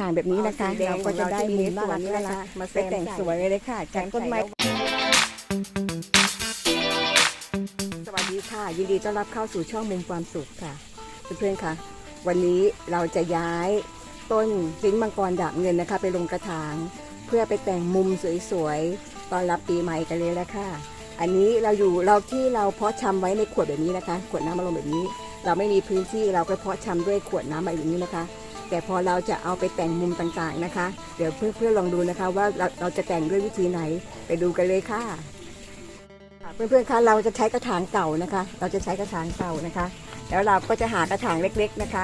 ถางแบบนี้นะคะ เอาสีแดงเราก็จะได้มุมน่ารักของเราที่มีน่ารักมาแซไปมแต่งใส่ สวยเลยค่ะจากต้นไม้ สวัสดีค่ะ ยินดีต้อนรับเข้าสู่ช่องมุมความสุขค่ะ เพื่อนๆค่ะ วันนี้เราจะย้ายต้นลิ้นมังกรดาบเงินนะคะ ไปลงกระถาง เพื่อไปแต่งมุมสวยๆตอนรับปีใหม่กันเลยละค่ะ อันนี้เราอยู่เราที่เราเพาะชำไว้ในขวดแบบนี้นะคะ ขวดน้ำอารมณ์แบบนี้ เราไม่มีพื้นที่เราก็เพาะชำด้วยขวดน้ำแบบนี้นะคะ แต่พอเราจะเอาไปแต่งมุมต่างๆนะคะ เดี๋ยวเพื่อนๆลองดูนะคะว่าเราเราจะแต่งด้วยวิธีไหนไปดูกันเลยค่ะเพื่อนๆคะเราจะใช้กระถางเก่านะคะ เราจะใช้กระถางเก่านะคะ แล้วเราก็จะหากระถางเล็ก ๆนะคะ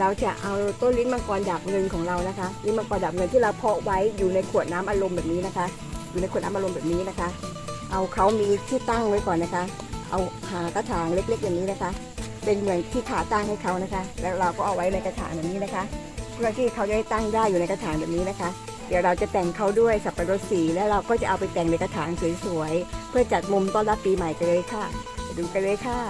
เราจะเอาต้นลิ้นมังกรดาบเงินของเรานะคะลิ้นมังกรดาบเงินที่เราเพาะไว้อยู่ในขวดน้ำอารมณ์แบบนี้นะคะ อยู่ในขวดน้ำอารมณ์แบบนี้นะคะ เอาเขามีที่ตั้งไว้ก่อนนะคะ เอาหากระถางเล็กๆอย่างนี้นะคะ เป็นเหมือนที่ขาตั้งให้เขานะคะ แล้วเราก็เอาไว้ในกระถางแบบนี้นะคะ พื่อที่เขาจะได้ตั้งได้อยู่ในกระถางแบบนี้นะคะ เดี๋ยวเราจะแต่งเขาด้วยสับปะรดสีแล้วเราก็จะเอาไปแต่งในกระถางสวยๆเพื่อจัดมุมต้อนรับปีใหม่กันเลยค่ะไปดูกันเลยค่ะ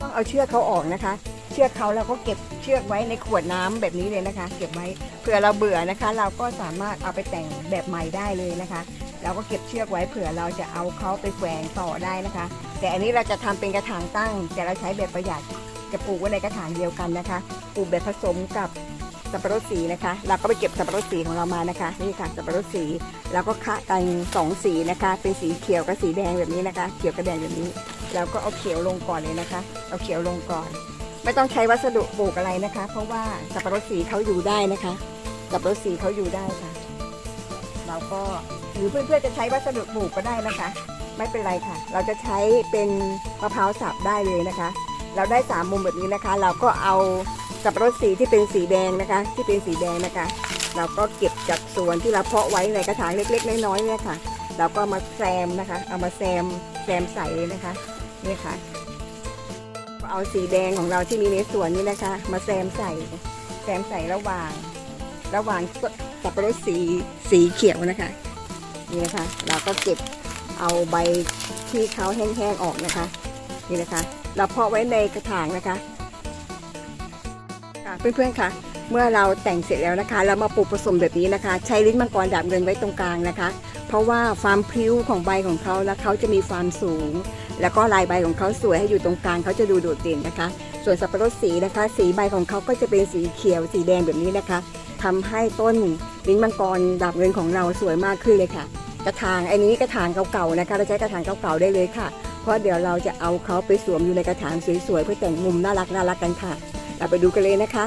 ต้องเอาเชือกเขาออกนะคะ เชือกเขาเราก็เก็บเชือกไว้ในขวดน้ำแบบนี้เลยนะคะ เก็บไว้เผื่อเราเบื่อนะคะ เราก็สามารถเอาไปแต่งแบบใหม่ได้เลยนะคะเราก็เก็บเชือกไว้เผื่อเราจะเอาเขาไปแขวนต่อได้นะคะ แต่อันนี้เราจะทำเป็นกระถางตั้ง แต่เราใช้แบบประหยัดจะปลูกไว้ในกระถางเดียวกันนะคะ ปลูกแบบผสมกับ สับปะรดสีนะคะ เราก็ไปเก็บสับปะรดสีของเรามานะคะ นี่ค่ะสับปะรดสีแล้วก็คะกันสองสีนะคะ เป็นสีเขียวกับสีแดงแบบนี้นะคะ เขียวกับแดงแบบนี้เราก็เอาเขียวลงก่อนเลยนะคะ เอาเขียวลงก่อน ไม่ต้องใช้วัสดุปลูกอะไรนะคะ เพราะว่าสับปะรดสีเขาอยู่ได้นะคะสับปะรดสีเขาอยู่ได้ค่ะ เราก็หรือเพื่อนๆจะใช้วัสดุปลูกก็ได้นะคะ ไม่เป็นไรค่ะ เราจะใช้เป็นมะพร้าวสับได้เลยนะคะ เราได้สามมุมแบบนี้นะคะ เราก็เอา สับปะรดสีที่เป็นสีแดงนะคะ ที่เป็นสีแดงนะคะ เราก็เก็บจากสวนที่เราเพาะไว้ในกระถางเล็ก ๆ น้อยๆเนี่ยค่ะเราก็มาแซมนะคะ เอามาแซมแซมใส่เลยนะคะนี่ค่ะก็เอาสีแดงของเราที่มีในสวนนี่นะคะ มาแซมใส่แซมใส่ระหว่าง ระหว่างสับปะรดสีสีเขียวนะคะนี่นะคะ เราก็เก็บเอาใบที่เขาแห้งๆออกนะคะ นี่นะคะ เราเพาะไว้ในกระถางนะคะ ค่ะเพื่อนๆค่ะ เมื่อเราแต่งเสร็จแล้วนะคะ เรามาปลูกผสมแบบนี้นะคะ ใช้ลิ้นมังกรดาบเงินไว้ตรงกลางนะคะ เพราะว่าความพริ้วของใบของเขาแล้วเขาจะมีความสูง แล้วก็ลายใบของเขาสวยให้อยู่ตรงกลางเขาจะดูโดดเด่นนะคะ ส่วนสับปะรดสีนะคะ สีใบของเขาก็จะเป็นสีเขียวสีแดงแบบนี้นะคะทำให้ต้นลิ้นมังกรดาบเงินของเราสวยมากขึ้นเลยค่ะ กระถางอันนี้กระถางเก่าๆนะคะ เราใช้กระถางเก่าๆได้เลยค่ะ เพราะเดี๋ยวเราจะเอาเขาไปสวมอยู่ในกระถางสวยๆเพื่อแต่งมุมน่ารักน่ารักกันค่ะ เราไปดูกันเลยนะคะ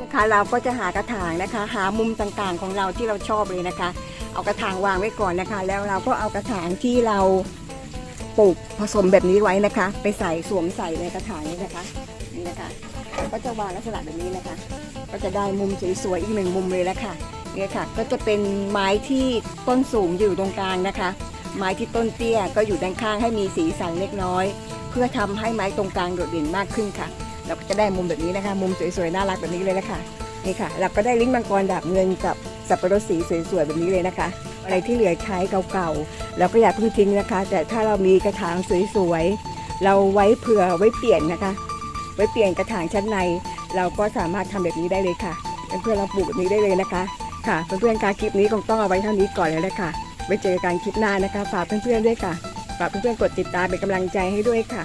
นะคะเราก็จะหากระถางนะคะ หามุมต่างๆของเราที่เราชอบเลยนะคะ เอากระถางวางไว้ก่อนนะคะ แล้วเราก็เอากระถางที่เราปลูกผสมแบบนี้ไว้นะคะ ไปใส่สวมใส่ในกระถางนี้นะคะนี่นะคะ ก็จะวางลักษณะแบบนี้นะคะ ก็จะได้มุมสวยๆอีกหนึ่งมุมเลยแล้วค่ะเนี่ยค่ะ ก็จะเป็นไม้ที่ต้นสูงอยู่ตรงกลางนะคะ ไม้ที่ต้นเตี้ยก็อยู่ด้านข้างให้มีสีสันเล็กน้อย เพื่อทำให้ไม้ตรงกลางโดดเด่นมากขึ้นค่ะ เราก็จะได้มุมแบบนี้นะคะ มุมสวยๆน่ารักแบบนี้เลยนะคะนี่ค่ะ เราก็ได้ลิ้นมังกรดาบเงินกับสับปะรดสีสวยๆแบบนี้เลยนะคะ อะไรที่เหลือใช้เก่าๆเราก็อย่าเพิ่งทิ้งนะคะ แต่ถ้าเรามีกระถางสวยๆเราไว้เผื่อไว้เปลี่ยนนะคะ ไว้เปลี่ยนกระถางชั้นใน เราก็สามารถทำแบบนี้ได้เลยค่ะเพื่อนๆเราปลูกแบบนี้ได้เลยนะคะ ค่ะเพื่อนๆการคลิปนี้คงต้องเอาไว้เท่านี้ก่อนเลยนะคะไว้เจอกันคลิปหน้านะคะ ฝากเพื่อนๆด้วยค่ะฝากเพื่อนๆกดติดตามเป็นกำลังใจให้ด้วยค่ะ